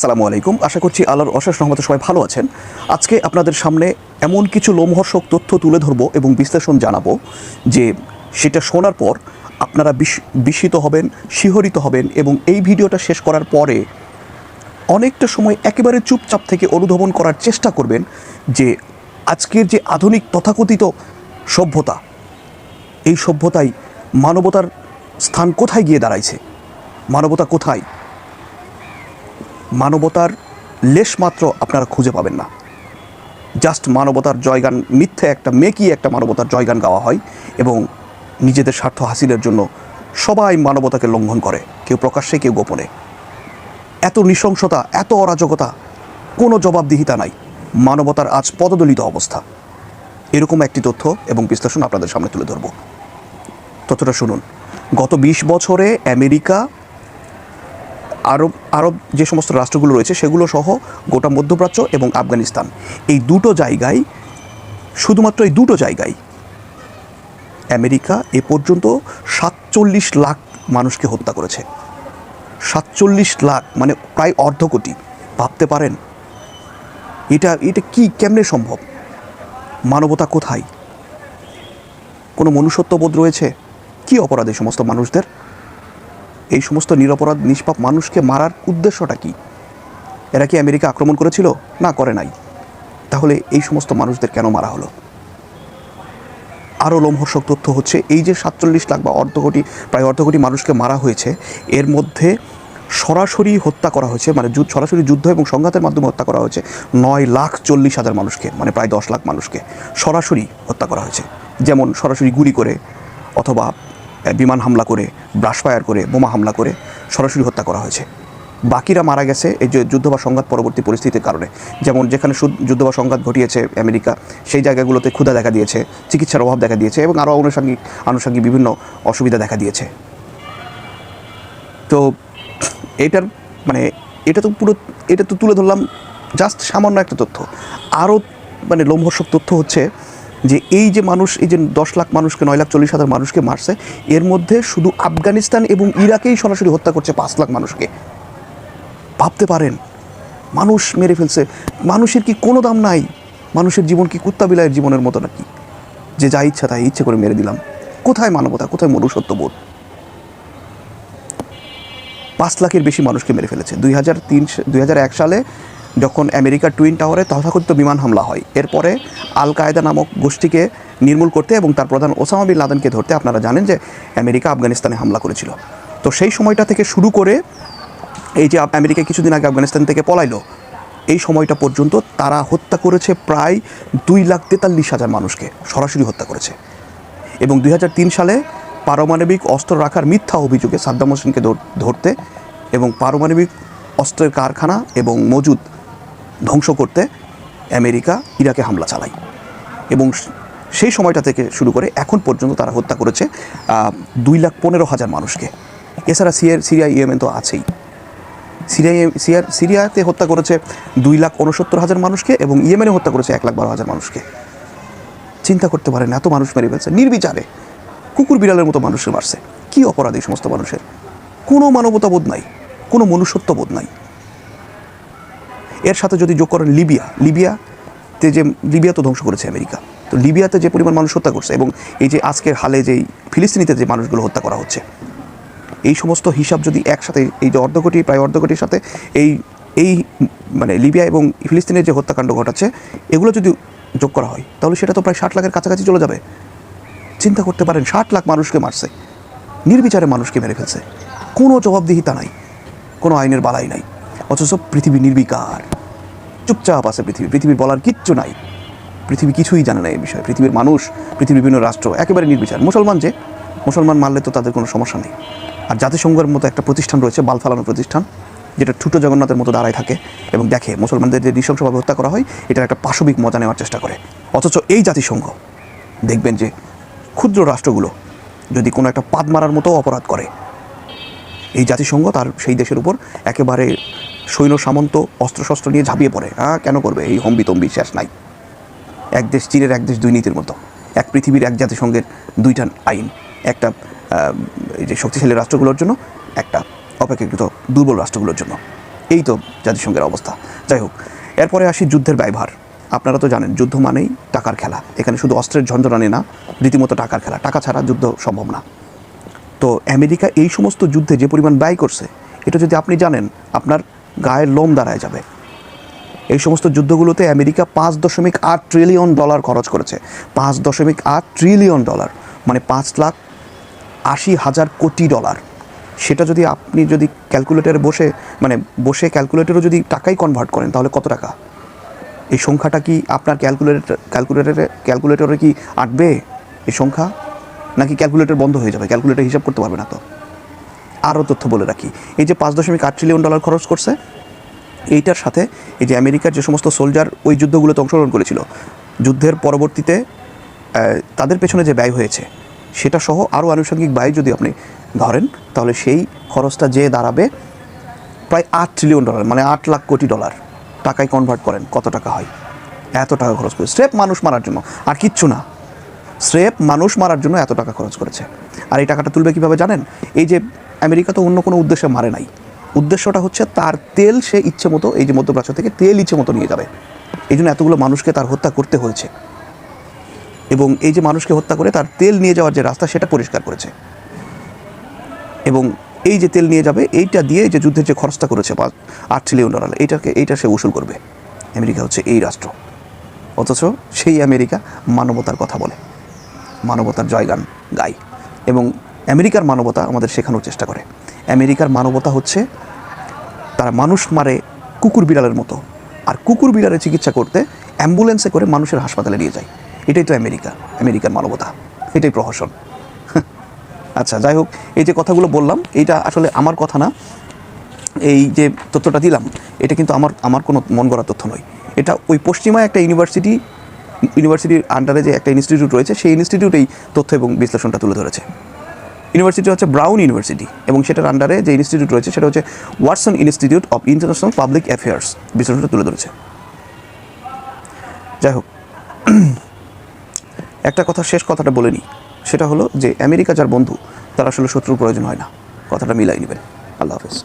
আসসালামু আলাইকুম। আশা করছি আল্লাহর অশেষ রহমতে সবাই ভালো আছেন। আজকে আপনাদের সামনে এমন কিছু লোমহর্ষক তথ্য তুলে ধরবো এবং বিশ্লেষণ জানাব যে সেটা শোনার পর আপনারা বিস- বিস্মিত হবেন, শিহরিত হবেন এবং এই ভিডিওটা শেষ করার পরে অনেকটা সময় একেবারে চুপচাপ থেকে অনুধাবন করার চেষ্টা করবেন যে আজকের যে আধুনিক তথাকথিত সভ্যতা, এই সভ্যতায় মানবতার স্থান কোথায় গিয়ে দাঁড়াইছে? মানবতা কোথায়? মানবতার লেশমাত্র আপনারা খুঁজে পাবেন না। জাস্ট মানবতার জয়গান, মিথ্যে একটা মেকি একটা মানবতার জয়গান গাওয়া হয় এবং নিজেদের স্বার্থ হাসিলের জন্য সবাই মানবতাকে লঙ্ঘন করে, কেউ প্রকাশ্যে, কেউ গোপনে। এত নৃশংসতা, এত অরাজকতা, কোনো জবাবদিহিতা নাই। মানবতার আজ পদদলিত অবস্থা। এরকম একটি তথ্য এবং বিশ্লেষণ আপনাদের সামনে তুলে ধরব। তথ্যটা শুনুন। গত বিশ বছরে আমেরিকা আরব আরব যে সমস্ত রাষ্ট্রগুলো রয়েছে সেগুলো সহ গোটা মধ্যপ্রাচ্য এবং আফগানিস্তান। এই দুটো জায়গায়, শুধুমাত্র এই দুটো জায়গায় আমেরিকা এ পর্যন্ত সাতচল্লিশ লাখ মানুষকে হত্যা করেছে। সাতচল্লিশ লাখ মানে প্রায় অর্ধ কোটি। ভাবতে পারেন, এটা এটা কি, কেমনে সম্ভব? মানবতা কোথায়? কোনো মনুষ্যত্ববোধ রয়েছে? কি অপরাধ সমস্ত মানুষদের? এই সমস্ত নিরপরাধ, নিষ্পাপ মানুষকে মারার উদ্দেশ্যটা কি? এরা কি আমেরিকা আক্রমণ করেছিল? না, করে নাই। তাহলে এই সমস্ত মানুষদের কেন মারা হলো? আরও লোমহর্ষক তথ্য হচ্ছে, এই যে সাতচল্লিশ লাখ বা অর্ধ কোটি, প্রায় অর্ধ কোটি মানুষকে মারা হয়েছে, এর মধ্যে সরাসরি হত্যা করা হয়েছে মানে সরাসরি যুদ্ধ এবং সংঘাতের মাধ্যমে হত্যা করা হয়েছে নয় লাখ চল্লিশ হাজার মানুষকে মানে প্রায় দশ লাখ মানুষকে সরাসরি হত্যা করা হয়েছে। যেমন সরাসরি গুলি করে অথবা বিমান হামলা করে ব্রাশ ফায়ার করে, বোমা হামলা করে সরাসরি হত্যা করা হয়েছে। বাকিরা মারা গেছে এই যে যুদ্ধ বা সংঘাত পরবর্তী পরিস্থিতির কারণে। যেমন যেখানে যুদ্ধ বা সংঘাত ঘটিয়েছে আমেরিকা, সেই জায়গাগুলোতে ক্ষুধা দেখা দিয়েছে, চিকিৎসার অভাব দেখা দিয়েছে এবং আরও আনুষঙ্গিক আনুষঙ্গিক বিভিন্ন অসুবিধা দেখা দিয়েছে। তো এটার মানে এটা তো পুরো, এটা তো তুলে ধরলাম জাস্ট সামান্য একটা তথ্য। আরও মানে লোমহর্ষক তথ্য হচ্ছে যে এই যে মানুষ, এই যে দশ লাখ মানুষকে, নয় লাখ চল্লিশ হাজার মানুষকে মারছে, এর মধ্যে শুধু আফগানিস্তান এবং ইরাকেই সরাসরি হত্যা করছে পাঁচ লাখ মানুষকে। ভাবতে পারেন, মানুষ মেরে ফেলছে। মানুষের কি কোনো দাম নাই? মানুষের জীবন কি কুত্তা বিলায়ের জীবনের মতো নাকি? যে যা ইচ্ছা তাই, ইচ্ছে করে মেরে দিলাম। কোথায় মানবতা? কোথায় মনুষ্যত্ববোধ? পাঁচ লাখের বেশি মানুষকে মেরে ফেলেছে। দুই হাজার তিন, দুই হাজার এক সালে যখন আমেরিকার টুইন টাওয়ারে তথাকথিত বিমান হামলা হয়, এরপরে আল কায়দা নামক গোষ্ঠীকে নির্মূল করতে এবং তার প্রধান ওসামা বিন লাদেনকে ধরতে আপনারা জানেন যে আমেরিকা আফগানিস্তানে হামলা করেছিল। তো সেই সময়টা থেকে শুরু করে এই যে আমেরিকা কিছুদিন আগে আফগানিস্তান থেকে পলাইলো, এই সময়টা পর্যন্ত তারা হত্যা করেছে প্রায় দুই লাখ তেতাল্লিশ হাজার মানুষকে, সরাসরি হত্যা করেছে। এবং দুই হাজার তিন সালে পারমাণবিক অস্ত্র রাখার মিথ্যা অভিযোগে সাদ্দাম হোসেনকে ধর- ধরতে এবং পারমাণবিক অস্ত্রের কারখানা এবং মজুদ ধ্বংস করতে আমেরিকা ইরাকে হামলা চালায়। এবং সেই সময়টা থেকে শুরু করে এখন পর্যন্ত তারা হত্যা করেছে দুই লাখ পনেরো হাজার মানুষকে। এছাড়া সিরিয়ার সিরিয়া, ইয়েমেন তো আছেই। সিরিয়া সিরিয়ার সিরিয়াতে হত্যা করেছে দুই লাখ উনসত্তর হাজার মানুষকে এবং ইয়েমেনে হত্যা করেছে এক লাখ বারো হাজার মানুষকে। চিন্তা করতে পারেন, এত মানুষ মেরে ফেলছে। নির্বিচারে কুকুর বিড়ালের মতো মানুষের মারছে। কী অপরাধ এই সমস্ত মানুষের? কোনো মানবতাবোধ নাই, কোনো মনুষ্যত্ববোধ নাই। এর সাথে যদি যোগ করেন লিবিয়া, লিবিয়াতে যে লিবিয়া তো ধ্বংস করেছে আমেরিকা। তো লিবিয়াতে যে পরিমাণ মানুষ হত্যা করছে এবং এই যে আজকের হালে যেই ফিলিস্তিনিতে যে মানুষগুলো হত্যা করা হচ্ছে, এই সমস্ত হিসাব যদি একসাথে, এই যে অর্ধকোটি, প্রায় অর্ধকোটির সাথে এই এই মানে লিবিয়া এবং ফিলিস্তিনের যে হত্যাকাণ্ড ঘটাচ্ছে, এগুলো যদি যোগ করা হয়, তাহলে সেটা তো প্রায় ষাট লাখের কাছাকাছি চলে যাবে। চিন্তা করতে পারেন, ষাট লাখ মানুষকে মারছে, নির্বিচারে মানুষকে মেরে ফেলছে। কোনো জবাবদিহিতা নাই, কোনো আইনের বালাই নাই। অথচ পৃথিবী নির্বিকার। চুপচাপ আছে পৃথিবী পৃথিবীর বলার কিচ্ছু নাই। পৃথিবী কিছুই জানে না এই বিষয়ে। পৃথিবীর মানুষ, পৃথিবীর বিভিন্ন রাষ্ট্র, একেবারে নির্বিচার। মুসলমান যে, মুসলমান মারলে তো তাদের কোনো সমস্যা নেই। আর জাতিসংঘের মতো একটা প্রতিষ্ঠান রয়েছে, বাল ফালানো প্রতিষ্ঠান, যেটা ঠুটো জগন্নাথের মতো দাঁড়ায় থাকে এবং দেখে মুসলমানদের যে নৃশংসভাবে হত্যা করা হয়, এটার একটা পাশবিক মজা নেওয়ার চেষ্টা করে। অথচ এই জাতিসংঘ, দেখবেন যে, ক্ষুদ্র রাষ্ট্রগুলো যদি কোনো একটা পাদ মারার মতো অপরাধ করে, এই জাতিসংঘ তার সেই দেশের উপর একেবারে সৈন্য সামন্ত অস্ত্রশস্ত্র নিয়ে ঝাঁপিয়ে পড়ে। হ্যাঁ কেন করবে? এই হম্বি তম্বি শেষ নাই। এক দেশ চীনের, এক দেশ দুই নীতির মতো। এক পৃথিবীর, এক জাতিসংঘের দুইটা আইন। একটা এই যে শক্তিশালী রাষ্ট্রগুলোর জন্য, একটা অপেক্ষাকৃত দুর্বল রাষ্ট্রগুলোর জন্য। এই তো জাতিসংঘের অবস্থা। যাই হোক, এরপরে আসি যুদ্ধের ব্যয়ভার। আপনারা তো জানেন, যুদ্ধ মানেই টাকার খেলা। এখানে শুধু অস্ত্রের ঝঞ্ঝনানি না, রীতিমতো টাকার খেলা। টাকা ছাড়া যুদ্ধ সম্ভব না। তো আমেরিকা এই সমস্ত যুদ্ধে যে পরিমাণ ব্যয় করছে, এটা যদি আপনি জানেন, আপনার গায়ের লোম দাঁড়ায় যাবে। এই সমস্ত যুদ্ধগুলোতে আমেরিকা পাঁচ দশমিক আট ট্রিলিয়ন ডলার খরচ করেছে। পাঁচ দশমিক আট ট্রিলিয়ন ডলার মানে পাঁচ লাখ আশি হাজার কোটি ডলার। সেটা যদি আপনি যদি ক্যালকুলেটরে বসে মানে বসে ক্যালকুলেটরও যদি টাকাই কনভার্ট করেন, তাহলে কত টাকা? এই সংখ্যাটা কি আপনার ক্যালকুলেটর, ক্যালকুলেটরে ক্যালকুলেটরে কি আঁটবে? এই সংখ্যা? নাকি ক্যালকুলেটর বন্ধ হয়ে যাবে? ক্যালকুলেটর হিসাব করতে পারবে না তো। আরও তথ্য বলে রাখি। এই যে পাঁচ দশমিক আট ট্রিলিয়ন ডলার খরচ করছে, এইটার সাথে এই যে আমেরিকার যে সমস্ত সোলজার ওই যুদ্ধগুলোতে অংশগ্রহণ করেছিল, যুদ্ধের পরবর্তীতে তাদের পেছনে যে ব্যয় হয়েছে, সেটা সহ আরও আনুষঙ্গিক ব্যয় যদি আপনি ধরেন, তাহলে সেই খরচটা যে দাঁড়াবে, প্রায় আট ট্রিলিয়ন ডলার মানে আট লাখ কোটি ডলার টাকায় কনভার্ট করেন, কত টাকা হয়? এত টাকা খরচ করে, স্রেফ মানুষ মারার জন্য, আর কিচ্ছু না। স্রেফ মানুষ মারার জন্য এত টাকা খরচ করেছে। আর এই টাকাটা তুলবে কীভাবে জানেন? এই যে আমেরিকা তো অন্য কোনো উদ্দেশ্যে মারে নাই। উদ্দেশ্যটা হচ্ছে তার তেল সে ইচ্ছে মতো, এই যে মধ্যপ্রাচ্য থেকে তেল ইচ্ছে মতো নিয়ে যাবে। এই জন্য এতগুলো মানুষকে তার হত্যা করতে হয়েছে। এবং এই যে মানুষকে হত্যা করে তার তেল নিয়ে যাওয়ার যে রাস্তা, সেটা পরিষ্কার করেছে। এবং এই যে তেল নিয়ে যাবে, এইটা দিয়ে যে যুদ্ধের যে খরচটা করেছে বা আট ট্রিলিয়ন ডলার এইটাকে, এইটা সে উসুল করবে। আমেরিকা হচ্ছে এই রাষ্ট্র। অথচ সেই আমেরিকা মানবতার কথা বলে। মানবতার জয়গান গায়। এবং আমেরিকার মানবতা আমাদের শেখানোর চেষ্টা করে। আমেরিকার মানবতা হচ্ছে তারা মানুষ মারে কুকুর বিড়ালের মতো। আর কুকুর বিড়ালের চিকিৎসা করতে অ্যাম্বুলেন্সে করে মানুষের হাসপাতালে নিয়ে যায়। এটাই তো আমেরিকা, আমেরিকার মানবতা। এটাই প্রহসন। আচ্ছা যাই হোক, এই যে কথাগুলো বললাম, এইটা আসলে আমার কথা না। এই যে তথ্যটা দিলাম, এটা কিন্তু আমার আমার কোনো মন গড়া তথ্য নয়। এটা ওই পশ্চিমায় একটা ইউনিভার্সিটি, ইউনিভার্সিটির আন্ডারে যে একটা ইনস্টিটিউট রয়েছে, সেই ইনস্টিটিউটেই তথ্য এবং বিশ্লেষণটা তুলে ধরেছে। ইউনিভার্সিটি হচ্ছে ব্রাউন ইউনিভার্সিটি এবং সেটার আন্ডারে যে ইনস্টিটিউট রয়েছে সেটা হচ্ছে Watson institute of international public affairs বিষয়টা তুলে ধরেছে। যাই হোক, একটা কথা শেষ কথাটা বলে নিই। সেটা হলো যে, আমেরিকা যার বন্ধু, তার আসলে শত্রুর প্রয়োজন হয় না। কথাটা মিলাই নেবেন। আল্লাহ হাফেজ।